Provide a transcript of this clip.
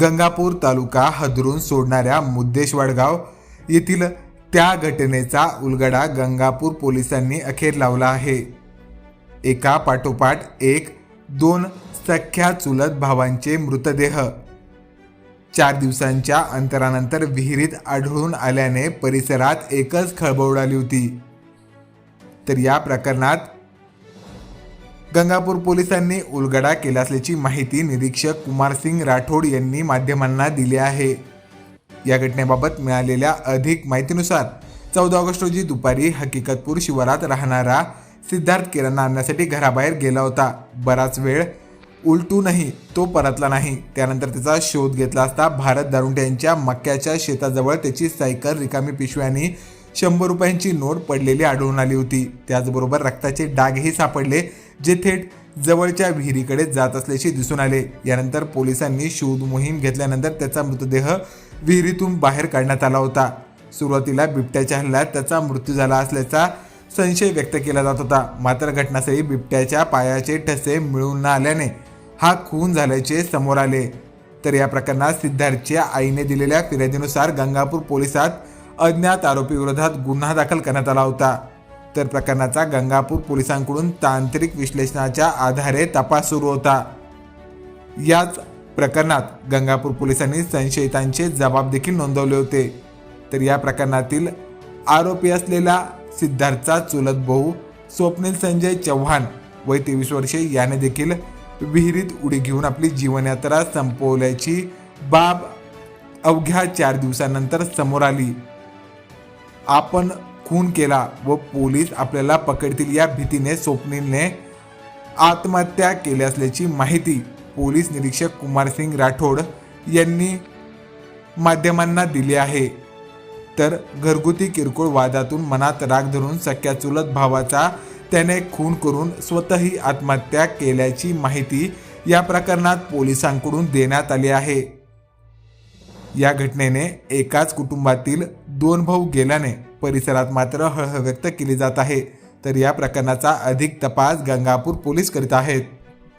गंगापूर तालुका हदरून सोडणाऱ्या मुद्देशवाडगाव येथील त्या घटनेचा उलगडा गंगापूर पोलिसांनी अखेर लावला आहे. एका पाठोपाठ एक दोन सख्या चुलत भावांचे मृतदेह. चार दिवसांच्या अंतरानंतर विहिरीत आढळून आल्याने परिसरात एकच खळबळ उडाली होती. तर या प्रकरणात गंगापूर पोलिसांनी उलगडा केला असल्याची माहिती निरीक्षक कुमारसिंग राठोड यांनी माध्यमांना दिली आहे. या घटनेबाबत मिळालेल्या अधिक माहितीनुसार चौदा ऑगस्ट रोजी दुपारी हकीकतपूर शिवारात राहणारा सिद्धार्थ किराणा आणण्यासाठी घराबाहेर गेला होता. बराच वेळ उलटूनही तो परतला नाही. त्यानंतर त्याचा शोध घेतला असता भारत दारुंट्यांच्या मक्याच्या शेताजवळ त्याची सायकल रिकामी पिशव्यांनी शंभर रुपयांची नोट पडलेली आढळून आली होती. त्याचबरोबर रक्ताचे डागही सापडले. जे थेट जवळच्या विहिरीकडे जात असल्याचे दिसून आले. यानंतर पोलिसांनी शोध मोहीम घेतल्यानंतर त्याचा मृतदेह विहिरीतून बाहेर काढण्यात आला होता. सुरुवातीला बिबट्याच्या हल्ल्यात त्याचा मृत्यू झाला असल्याचा संशय व्यक्त केला जात होता. मात्र घटनास्थळी बिबट्याच्या पायाचे ठसे मिळून न आल्याने हा खून झाल्याचे समोर आले. तर या प्रकरणात सिद्धार्थच्या आईने दिलेल्या फिर्यादीनुसार गंगापूर पोलिसात अज्ञात आरोपीविरोधात गुन्हा दाखल करण्यात आला होता. तर प्रकरणाचा गंगापूर पोलिसांकडून तांत्रिक विश्लेषणाच्या आधारे तपास सुरू होता. याच प्रकरणात गंगापूर पोलिसांनी संशयितांचे जबाब देखील नोंदवले होते. तर या प्रकरणातील आरोपी असलेला सिद्धार्थचा चुलत भाऊ स्वप्नील संजय चव्हाण वय तेवीस वर्षे याने देखील विहिरीत उडी घेऊन आपली जीवनयात्रा संपवल्याची बाब अवघ्या चार दिवसानंतर समोर आली. आपण खून केला व पोलीस आपल्याला पकडतील या भीतीने स्वप्नीलने आत्महत्या केली असल्याची माहिती पोलीस निरीक्षक कुमारसिंग राठोड यांनी माध्यमांना दिली आहे. तर घरगुती किरकोळ वादातून मनात राग धरून सख्या चुलत भावाचा त्याने खून करून स्वतःही आत्महत्या केल्याची माहिती या प्रकरणात पोलिसांकडून देण्यात आली आहे. या घटनेने एकाच कुटुंबातील दोन भाऊ गेल्याने परिसरात मात्र हळहळ व्यक्त केली जात आहे. तर या प्रकरणाचा अधिक तपास गंगापूर पोलीस करीत आहेत.